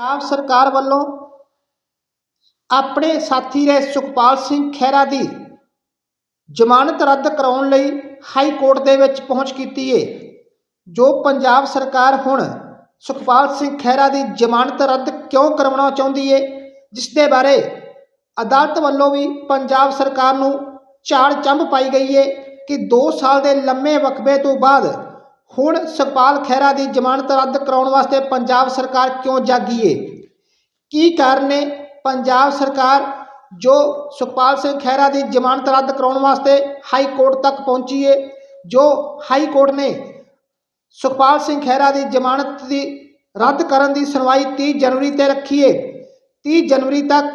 ਪੰਜਾਬ ਸਰਕਾਰ ਵੱਲੋਂ ਆਪਣੇ ਸਾਥੀ ਰਹੇ ਸੁਖਪਾਲ ਸਿੰਘ ਖਹਿਰਾ ਦੀ ਜ਼ਮਾਨਤ ਰੱਦ ਕਰਾਉਣ ਲਈ ਹਾਈ ਕੋਰਟ ਦੇ ਵਿੱਚ ਪਹੁੰਚ ਕੀਤੀ ਏ, ਜੋ ਪੰਜਾਬ ਸਰਕਾਰ ਹੁਣ ਸੁਖਪਾਲ ਸਿੰਘ ਖਹਿਰਾ ਦੀ ਜ਼ਮਾਨਤ ਰੱਦ ਕਿਉਂ ਕਰਵਾਉਣਾ ਚਾਹੁੰਦੀ ਏ, ਜਿਸ ਦੇ ਬਾਰੇ ਅਦਾਲਤ ਵੱਲੋਂ ਵੀ ਪੰਜਾਬ ਸਰਕਾਰ ਨੂੰ ਝਾੜ ਚੰਬ ਪਾਈ ਗਈ ਏ ਕਿ 2 ਸਾਲ ਦੇ ਲੰਮੇ ਵਕਫੇ ਤੋਂ ਬਾਅਦ ਹੁਣ ਸੁਖਪਾਲ ਖਹਿਰਾ ਦੀ ਜ਼ਮਾਨਤ ਰੱਦ ਕਰਾਉਣ ਵਾਸਤੇ ਪੰਜਾਬ ਸਰਕਾਰ ਕਿਉਂ ਜਾਗੀ ਏ? ਕੀ ਕਾਰਨ ਨੇ ਪੰਜਾਬ ਸਰਕਾਰ ਜੋ ਸੁਖਪਾਲ ਸਿੰਘ ਖਹਿਰਾ ਦੀ ਜ਼ਮਾਨਤ ਰੱਦ ਕਰਾਉਣ ਵਾਸਤੇ ਹਾਈ ਕੋਰਟ ਤੱਕ ਪਹੁੰਚੀ ਏ, ਜੋ ਹਾਈ ਕੋਰਟ ਨੇ ਸੁਖਪਾਲ ਸਿੰਘ ਖਹਿਰਾ ਦੀ ਜ਼ਮਾਨਤ ਦੀ ਰੱਦ ਕਰਨ ਦੀ ਸੁਣਵਾਈ 30 ਜਨਵਰੀ ਤੇ ਰੱਖੀ ਏ। 30 ਜਨਵਰੀ ਤੱਕ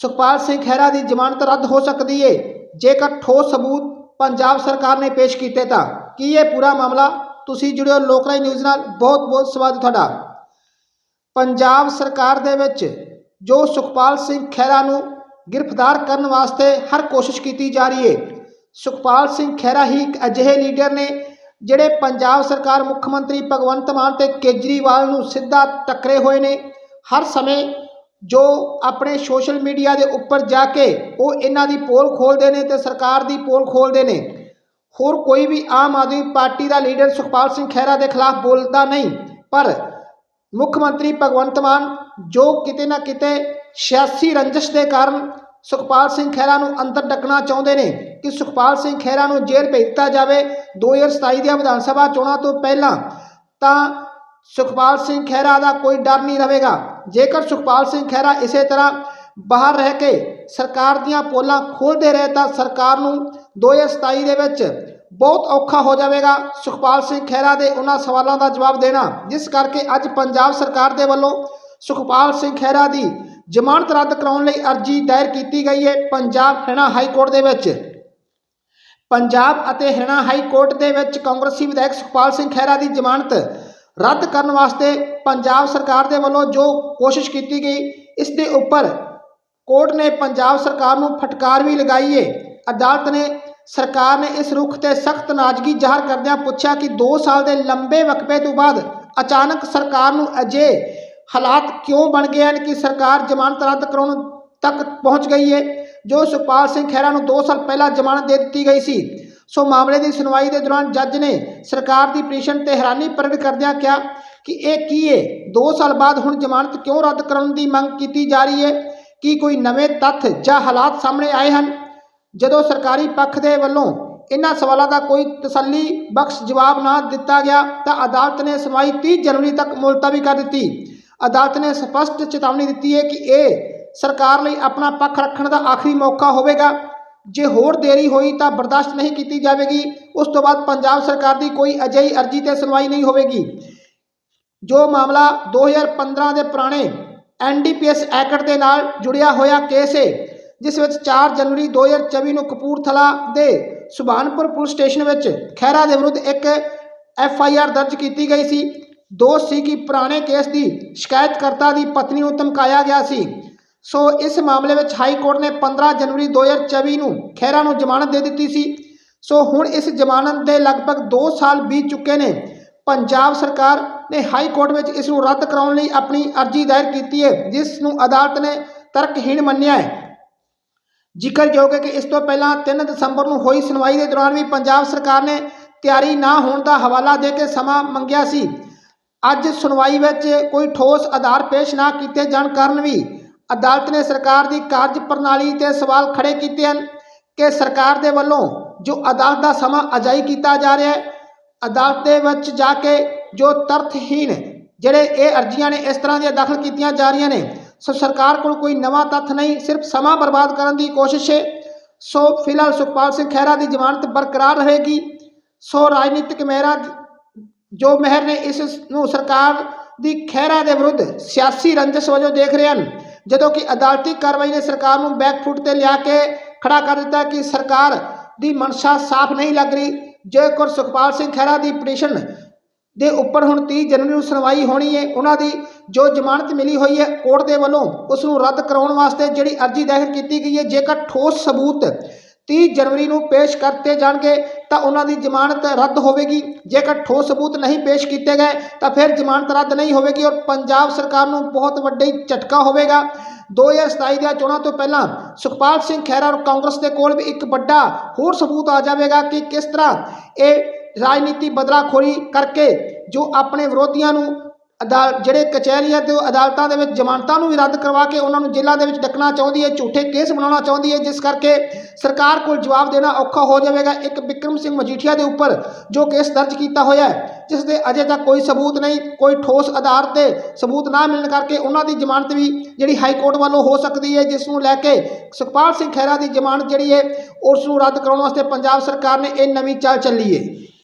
ਸੁਖਪਾਲ ਸਿੰਘ ਖਹਿਰਾ ਦੀ ਜ਼ਮਾਨਤ ਰੱਦ ਹੋ ਸਕਦੀ ਏ, ਜੇਕਰ ਠੋਸ ਸਬੂਤ ਪੰਜਾਬ ਸਰਕਾਰ ਨੇ ਪੇਸ਼ ਕੀਤੇ ਤਾਂ। ਕੀ ਇਹ ਪੂਰਾ ਮਾਮਲਾ ਤੁਸੀਂ ਜੁੜਿਓ ਲੋਕਰਾਈ ਨਿਊਜ਼ ਨਾਲ। ਬਹੁਤ ਬਹੁਤ ਸਵਾਗਤ ਤੁਹਾਡਾ। ਪੰਜਾਬ ਸਰਕਾਰ ਦੇ ਵਿੱਚ ਜੋ ਸੁਖਪਾਲ ਸਿੰਘ ਖਹਿਰਾ ਨੂੰ ਗ੍ਰਿਫਤਾਰ ਕਰਨ ਵਾਸਤੇ ਹਰ ਕੋਸ਼ਿਸ਼ ਕੀਤੀ ਜਾ ਰਹੀ ਹੈ ਸੁਖਪਾਲ ਸਿੰਘ ਖਹਿਰਾ ਹੀ ਇੱਕ ਅਜਿਹੇ ਲੀਡਰ ਨੇ ਜਿਹੜੇ ਪੰਜਾਬ ਸਰਕਾਰ ਮੁੱਖ ਮੰਤਰੀ ਭਗਵੰਤ ਮਾਨ ਤੇ ਕੇਜਰੀਵਾਲ ਨੂੰ ਸਿੱਧਾ ਟੱਕਰੇ ਹੋਏ ਨੇ। ਹਰ ਸਮੇਂ ਜੋ ਆਪਣੇ ਸੋਸ਼ਲ ਮੀਡੀਆ ਦੇ ਉੱਪਰ ਜਾ ਕੇ ਉਹ ਇਹਨਾਂ ਦੀ ਪੋਲ ਖੋਲਦੇ ਨੇ ਤੇ ਸਰਕਾਰ ਦੀ ਪੋਲ ਖੋਲਦੇ ਨੇ। ਹੋਰ ਕੋਈ ਵੀ ਆਮ ਆਦਮੀ ਪਾਰਟੀ ਦਾ ਲੀਡਰ ਸੁਖਪਾਲ ਸਿੰਘ ਖਹਿਰਾ ਦੇ ਖਿਲਾਫ ਬੋਲਦਾ ਨਹੀਂ। ਪਰ ਮੁੱਖ ਮੰਤਰੀ ਭਗਵੰਤ ਮਾਨ, ਜੋ ਕਿਤੇ ਨਾ ਕਿਤੇ ਸਿਆਸੀ ਰੰਜਿਸ਼ ਦੇ ਕਾਰਨ ਸੁਖਪਾਲ ਸਿੰਘ ਖਹਿਰਾ ਨੂੰ ਅੰਦਰ ਡੱਕਣਾ ਚਾਹੁੰਦੇ ਨੇ ਕਿ ਸੁਖਪਾਲ ਸਿੰਘ ਖਹਿਰਾ ਨੂੰ ਜੇਲ੍ਹ ਭੇਜ ਦਿੱਤਾ ਜਾਵੇ 2027 ਦੀਆਂ ਵਿਧਾਨ ਸਭਾ ਚੋਣਾਂ ਤੋਂ ਪਹਿਲਾਂ, ਤਾਂ ਸੁਖਪਾਲ ਸਿੰਘ ਖਹਿਰਾ ਦਾ ਕੋਈ ਡਰ ਨਹੀਂ ਰਹੇਗਾ। ਜੇਕਰ ਸੁਖਪਾਲ ਸਿੰਘ ਖਹਿਰਾ ਇਸੇ ਤਰ੍ਹਾਂ ਬਾਹਰ ਰਹਿ ਕੇ ਸਰਕਾਰ ਦੀਆਂ ਪੋਲਾਂ ਖੋਲ੍ਹਦੇ ਰਹੇ ਤਾਂ ਸਰਕਾਰ ਨੂੰ 2027 ਦੇ ਵਿੱਚ ਬਹੁਤ ਔਖਾ ਹੋ ਜਾਵੇਗਾ। ਸੁਖਪਾਲ ਸਿੰਘ ਖਹਿਰਾ ਦੇ ਉਹਨਾਂ ਸਵਾਲਾਂ ਦਾ ਜਵਾਬ ਦੇਣਾ। ਜਿਸ ਕਰਕੇ ਅੱਜ ਪੰਜਾਬ ਸਰਕਾਰ ਦੇ ਵੱਲੋਂ ਸੁਖਪਾਲ ਸਿੰਘ ਖਹਿਰਾ ਦੀ ਜ਼ਮਾਨਤ ਰੱਦ ਕਰਾਉਣ ਲਈ ਅਰਜ਼ੀ ਦਾਇਰ ਕੀਤੀ ਗਈ ਹੈ ਪੰਜਾਬ ਹਰਿਆਣਾ ਹਾਈ ਕੋਰਟ ਦੇ ਵਿੱਚ। ਪੰਜਾਬ ਅਤੇ ਹਰਿਆਣਾ ਹਾਈ ਕੋਰਟ ਦੇ ਵਿੱਚ ਕਾਂਗਰਸੀ ਵਿਧਾਇਕ ਸੁਖਪਾਲ ਸਿੰਘ ਖਹਿਰਾ ਦੀ ਜ਼ਮਾਨਤ ਰੱਦ ਕਰਨ ਵਾਸਤੇ ਪੰਜਾਬ ਸਰਕਾਰ ਦੇ ਵੱਲੋਂ ਜੋ ਕੋਸ਼ਿਸ਼ ਕੀਤੀ ਗਈ, ਇਸ ਦੇ ਉੱਪਰ ਕੋਰਟ ਨੇ ਪੰਜਾਬ ਸਰਕਾਰ ਨੂੰ ਫਟਕਾਰ ਵੀ ਲਗਾਈ ਹੈ। ਅਦਾਲਤ ਨੇ ਸਰਕਾਰ ਨੇ ਇਸ ਰੁਖ ਤੇ ਸਖਤ ਨਾਜ਼ਗੀ ਜ਼ਾਹਰ ਕਰਦਿਆਂ ਪੁੱਛਿਆ ਕਿ 2 ਸਾਲ ਦੇ ਲੰਬੇ ਵਕਫੇ ਤੋਂ ਬਾਅਦ ਅਚਾਨਕ ਸਰਕਾਰ ਨੂੰ ਅਜੇ ਹਾਲਾਤ ਕਿਉਂ ਬਣ ਗਏ ਹਨ ਕਿ ਸਰਕਾਰ ਜ਼ਮਾਨਤ ਰੱਦ ਕਰਾਉਣ ਤੱਕ ਪਹੁੰਚ ਗਈ ਹੈ ਜੋ ਸੁਖਪਾਲ ਸਿੰਘ ਖਹਿਰਾ ਨੂੰ 2 ਸਾਲ ਪਹਿਲਾਂ ਜ਼ਮਾਨਤ ਦੇ ਦਿੱਤੀ ਗਈ ਸੀ। ਸੋ ਮਾਮਲੇ ਦੀ ਸੁਣਵਾਈ ਦੇ ਦੌਰਾਨ ਜੱਜ ਨੇ ਸਰਕਾਰ ਦੀ ਪਟੀਸ਼ਨ ਤੇ ਹੈਰਾਨੀ ਪ੍ਰਗਟ ਕਰਦਿਆਂ ਕਿਹਾ ਕਿ ਇਹ ਕੀ ਹੈ 2 ਸਾਲ ਬਾਅਦ ਹੁਣ ਜ਼ਮਾਨਤ ਕਿਉਂ ਰੱਦ ਕਰਨ ਦੀ ਮੰਗ ਕੀਤੀ ਜਾ ਰਹੀ ਹੈ ਕੀ ਕੋਈ ਨਵੇਂ ਤੱਥ ਜਾਂ ਹਾਲਾਤ ਸਾਹਮਣੇ ਆਏ ਹਨ? ਜਦੋਂ ਸਰਕਾਰੀ ਪੱਖ ਦੇ ਵੱਲੋਂ ਇਹਨਾਂ ਸਵਾਲਾਂ ਦਾ ਕੋਈ ਤਸੱਲੀ ਬਖਸ਼ ਜਵਾਬ ਨਾ ਦਿੱਤਾ ਗਿਆ ਤਾਂ ਅਦਾਲਤ ਨੇ ਸੁਣਵਾਈ 30 ਜਨਵਰੀ ਤੱਕ ਮੁਲਤਵੀ ਕਰ ਦਿੱਤੀ। ਅਦਾਲਤ ਨੇ ਸਪਸ਼ਟ ਚੇਤਾਵਨੀ ਦਿੱਤੀ ਹੈ ਕਿ ਇਹ ਸਰਕਾਰ ਲਈ ਆਪਣਾ ਪੱਖ ਰੱਖਣ ਦਾ ਆਖਰੀ ਮੌਕਾ ਹੋਵੇਗਾ। ਜੇ ਹੋਰ ਦੇਰੀ ਹੋਈ ਤਾਂ ਬਰਦਾਸ਼ਤ ਨਹੀਂ ਕੀਤੀ ਜਾਵੇਗੀ। ਉਸ ਤੋਂ ਬਾਅਦ ਪੰਜਾਬ ਸਰਕਾਰ ਦੀ ਕੋਈ ਅਜਿਹੀ ਅਰਜ਼ੀ ਤੇ ਸੁਣਵਾਈ ਨਹੀਂ ਹੋਵੇਗੀ। ਜੋ ਮਾਮਲਾ 2015 ਦੇ ਪੁਰਾਣੇ ਐਨਡੀਪੀਐਸ ਐਕਟ ਦੇ ਨਾਲ ਜੁੜਿਆ ਹੋਇਆ ਕੇਸ ਹੈ ਜਿਸ ਵਿੱਚ 4 ਜਨਵਰੀ 2024 ਨੂੰ ਕਪੂਰਥਲਾ ਦੇ ਸੁਭਾਨਪੁਰ ਪੁਲਿਸ ਸਟੇਸ਼ਨ ਵਿੱਚ ਖਹਿਰਾ ਦੇ ਵਿਰੁੱਧ ਇੱਕ ਐਫ ਆਈ ਆਰ ਦਰਜ ਕੀਤੀ ਗਈ ਸੀ। ਦੋਸ਼ ਸੀ ਕਿ ਪੁਰਾਣੇ ਕੇਸ ਦੀ ਸ਼ਿਕਾਇਤਕਰਤਾ ਦੀ ਪਤਨੀ ਨੂੰ ਧਮਕਾਇਆ ਗਿਆ ਸੀ। ਸੋ ਇਸ ਮਾਮਲੇ ਵਿੱਚ ਹਾਈ ਕੋਰਟ ਨੇ 15 ਜਨਵਰੀ 2024 ਨੂੰ ਖਹਿਰਾ ਨੂੰ ਜ਼ਮਾਨਤ ਦੇ ਦਿੱਤੀ ਸੀ। ਸੋ ਹੁਣ ਇਸ ਜ਼ਮਾਨਤ ਦੇ ਲਗਭਗ 2 ਸਾਲ ਬੀਤ ਚੁੱਕੇ ਨੇ। ਪੰਜਾਬ ਸਰਕਾਰ ਨੇ ਹਾਈ ਕੋਰਟ ਵਿੱਚ ਇਸ ਨੂੰ ਰੱਦ ਕਰਾਉਣ ਲਈ ਆਪਣੀ ਅਰਜ਼ੀ ਦਾਇਰ ਕੀਤੀ ਹੈ, ਜਿਸ ਨੂੰ ਅਦਾਲਤ ਨੇ ਤਰਕਹੀਣ ਮੰਨਿਆ ਹੈ। ਜ਼ਿਕਰਯੋਗ ਹੈ ਕਿ ਇਸ ਤੋਂ ਪਹਿਲਾਂ 3 ਦਸੰਬਰ ਨੂੰ ਹੋਈ ਸੁਣਵਾਈ ਦੇ ਦੌਰਾਨ ਵੀ ਪੰਜਾਬ ਸਰਕਾਰ ਨੇ ਤਿਆਰੀ ਨਾ ਹੋਣ ਦਾ ਹਵਾਲਾ ਦੇ ਕੇ ਸਮਾਂ ਮੰਗਿਆ ਸੀ। ਅੱਜ ਸੁਣਵਾਈ ਵਿੱਚ ਕੋਈ ਠੋਸ ਆਧਾਰ ਪੇਸ਼ ਨਾ ਕੀਤੇ ਜਾਣ ਕਾਰਨ ਵੀ ਅਦਾਲਤ ਨੇ ਸਰਕਾਰ ਦੀ ਕਾਰਜ ਪ੍ਰਣਾਲੀ ਤੇ ਸਵਾਲ ਖੜੇ ਕੀਤੇ ਹਨ ਕਿ ਸਰਕਾਰ ਦੇ ਵੱਲੋਂ ਜੋ ਅਦਾਲਤ ਦਾ ਸਮਾਂ ਅਜਾਈ ਕੀਤਾ ਜਾ ਰਿਹਾ ਹੈ, ਅਦਾਲਤ ਦੇ ਵਿੱਚ ਜਾ ਕੇ ਜੋ ਤਰਥਹੀਣ ਜਿਹੜੇ ਇਹ ਅਰਜ਼ੀਆਂ ਨੇ ਇਸ ਤਰ੍ਹਾਂ ਦੀਆਂ ਦਾਖਲ ਕੀਤੀਆਂ ਜਾ ਰਹੀਆਂ ਨੇ ਸੋ ਸਰਕਾਰ ਕੋਲ ਕੋਈ ਨਵਾਂ ਤੱਥ ਨਹੀਂ, ਸਿਰਫ ਸਮਾਂ ਬਰਬਾਦ ਕਰਨ ਦੀ ਕੋਸ਼ਿਸ਼ ਹੈ। ਸੋ ਫਿਲਹਾਲ ਸੁਖਪਾਲ ਸਿੰਘ ਖਹਿਰਾ ਦੀ ਜ਼ਮਾਨਤ ਬਰਕਰਾਰ ਰਹੇਗੀ। ਸੋ ਰਾਜਨੀਤਿਕ ਮਹਿਰਾ ਜੋ ਮਹਿਰ ਨੇ ਇਸ ਨੂੰ ਸਰਕਾਰ ਦੀ ਖਹਿਰਾ ਦੇ ਵਿਰੁੱਧ ਸਿਆਸੀ ਰੰਜਸ਼ ਵਜੋਂ ਦੇਖ ਰਹੇ ਹਨ। ਜਦੋਂ ਕਿ ਅਦਾਲਤੀ ਕਾਰਵਾਈ ਨੇ ਸਰਕਾਰ ਨੂੰ ਬੈਕਫੁੱਟ ਤੇ ਲਿਆ ਕੇ ਖੜਾ ਕਰ ਦਿੱਤਾ ਕਿ ਸਰਕਾਰ ਦੀ ਮਨਸ਼ਾ ਸਾਫ਼ ਨਹੀਂ ਲੱਗ ਰਹੀ। ਜੇਕਰ ਸੁਖਪਾਲ ਸਿੰਘ ਖਹਿਰਾ ਦੀ ਪਟੀਸ਼ਨ ਦੇ ਉੱਪਰ ਹੁਣ 30 ਜਨਵਰੀ ਨੂੰ ਸੁਣਵਾਈ ਹੋਣੀ ਹੈ। ਉਹਨਾਂ ਦੀ ਜੋ ਜ਼ਮਾਨਤ ਮਿਲੀ ਹੋਈ ਹੈ, ਕੋਰਟ ਦੇ ਵੱਲੋਂ ਉਸ ਨੂੰ ਰੱਦ ਕਰਾਉਣ ਵਾਸਤੇ ਜਿਹੜੀ ਅਰਜ਼ੀ ਦਾਖਲ ਕੀਤੀ ਗਈ ਹੈ, ਜੇਕਰ ਠੋਸ ਸਬੂਤ 30 ਜਨਵਰੀ ਨੂੰ ਪੇਸ਼ ਕਰਤੇ ਜਾਣਗੇ, ਤਾਂ ਉਹਨਾਂ ਦੀ ਜ਼ਮਾਨਤ ਰੱਦ ਹੋਵੇਗੀ। ਜੇਕਰ ਠੋਸ ਸਬੂਤ ਨਹੀਂ ਪੇਸ਼ ਕੀਤੇ ਗਏ, ਤਾਂ ਫਿਰ ਜ਼ਮਾਨਤ ਰੱਦ ਨਹੀਂ ਹੋਵੇਗੀ ਔਰ ਪੰਜਾਬ ਸਰਕਾਰ ਨੂੰ ਬਹੁਤ ਵੱਡੀ ਝਟਕਾ ਹੋਵੇਗਾ। 2027 ਦੀਆਂ ਚੋਣਾਂ ਤੋਂ ਪਹਿਲਾਂ ਸੁਖਪਾਲ ਸਿੰਘ ਖਹਿਰਾ ਔਰ ਕਾਂਗਰਸ ਦੇ ਕੋਲ ਵੀ ਇੱਕ ਵੱਡਾ ਹੋਰ ਸਬੂਤ ਆ ਜਾਵੇਗਾ ਕਿ ਕਿਸ ਤਰ੍ਹਾਂ ਇਹ ਰਾਜਨੀਤੀ ਬਦਲਾਖੋਰੀ ਕਰਕੇ ਜੋ ਆਪਣੇ ਵਿਰੋਧੀਆਂ ਨੂੰ ਅਦਾਲ, ਜਿਹੜੇ ਕਚਹਿਰੀਆਂ ਤੇ ਅਦਾਲਤਾਂ ਦੇ ਵਿੱਚ ਜ਼ਮਾਨਤਾਂ ਨੂੰ ਵੀ ਰੱਦ ਕਰਵਾ ਕੇ ਉਹਨਾਂ ਨੂੰ ਜੇਲ੍ਹਾਂ ਦੇ ਵਿੱਚ ਡੱਕਣਾ ਚਾਹੁੰਦੀ ਹੈ, ਝੂਠੇ ਕੇਸ ਬਣਾਉਣਾ ਚਾਹੁੰਦੀ ਹੈ, ਜਿਸ ਕਰਕੇ ਸਰਕਾਰ ਕੋਲ ਜਵਾਬ ਦੇਣਾ ਔਖਾ ਹੋ ਜਾਵੇਗਾ। ਇੱਕ ਵਿਕਰਮ ਸਿੰਘ ਮਜੀਠੀਆ ਦੇ ਉੱਪਰ ਜੋ ਕੇਸ ਦਰਜ ਕੀਤਾ ਹੋਇਆ ਹੈ, ਜਿਸ ਦੇ ਅਜੇ ਤੱਕ ਕੋਈ ਸਬੂਤ ਨਹੀਂ, ਕੋਈ ਠੋਸ ਆਧਾਰ ਤੇ ਸਬੂਤ ਨਾ ਮਿਲਣ ਕਰਕੇ ਉਹਨਾਂ ਦੀ ਜ਼ਮਾਨਤ ਵੀ ਜਿਹੜੀ ਹਾਈ ਕੋਰਟ ਵੱਲੋਂ ਹੋ ਸਕਦੀ ਹੈ, ਜਿਸ ਨੂੰ ਲੈ ਕੇ ਸੁਖਪਾਲ ਸਿੰਘ ਖਹਿਰਾ ਦੀ ਜ਼ਮਾਨਤ ਜਿਹੜੀ ਹੈ, ਉਸ ਨੂੰ ਰੱਦ ਕਰਾਉਣ ਵਾਸਤੇ ਪੰਜਾਬ ਸਰਕਾਰ ਨੇ ਇਹ ਨਵੀਂ ਚਾਲ ਚੱਲੀ ਹੈ।